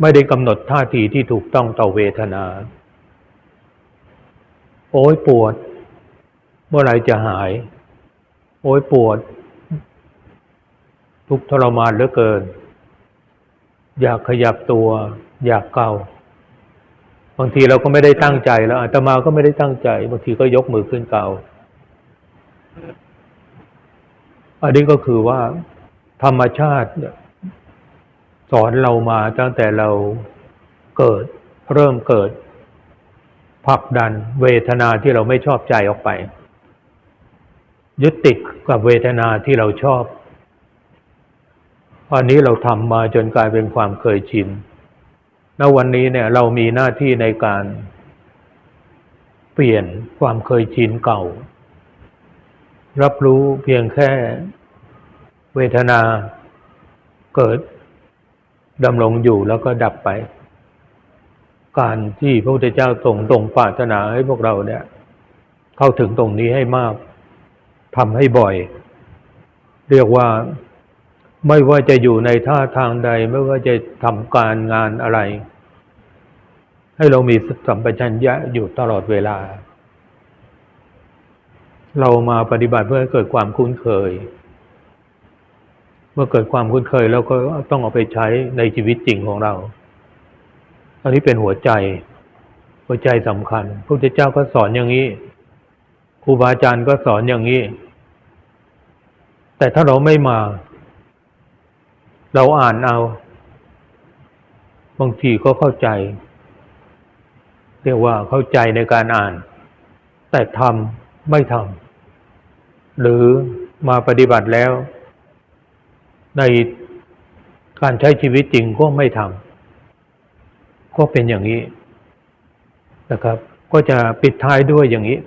ไม่ได้กำหนดท่าทีที่ถูกต้องต่อเวทนา โอ้ยปวด เมื่อไรจะหาย โอ้ยปวด ทุกทรมานเหลือเกิน อยากขยับตัว อยากเกาบางทีเราก็ไม่ได้ตั้งใจแล้วอาตมาก็ไม่ได้ตั้งใจ บางทีก็ยกมือขึ้นเกาอันนี้ก็คือว่า ธรรมชาติเนี่ย สอนเรามาตั้งแต่เราเกิดเริ่มเกิดผลักดันเวทนาที่เราไม่ชอบใจออกไป ยึดติดกับเวทนาที่เราชอบอันนี้เราทำมาจนกลายเป็นความเคยชินณวันนี้เนี่ยเรามีหน้าที่ในการเปลี่ยนความเคยชินเก่า รับรู้เพียงแค่เวทนาเกิด ดำรงอยู่แล้วก็ดับไป การที่พระพุทธเจ้าทรงตรงปรารถนาให้พวกเราเนี่ย เข้าถึงตรงนี้ให้มากทำให้บ่อย เรียกว่าไม่ว่าจะอยู่ในท่าทางใด ไม่ว่าจะทำการงานอะไร ให้เรามีสัมปชัญญะอยู่ตลอดเวลา เรามาปฏิบัติเพื่อให้เกิดความคุ้นเคย เมื่อเกิดความคุ้นเคยแล้วก็ต้องเอาไปใช้ในชีวิตจริงของเราอันนี้เป็นหัวใจ หัวใจสำคัญพระพุทธเจ้าก็สอนอย่างนี้ครูบาอาจารย์ก็สอนอย่างนี้ แต่ถ้าเราไม่มา เราอ่านเอา บางทีก็เข้าใจ เรียกว่าเข้าใจในการอ่าน แต่ทำไม่ทำหรือมาปฏิบัติแล้ว ในการใช้ชีวิตจริงก็ไม่ทำก็เป็นอย่างนี้นะครับ ก็จะปิดท้ายด้วยอย่างนี้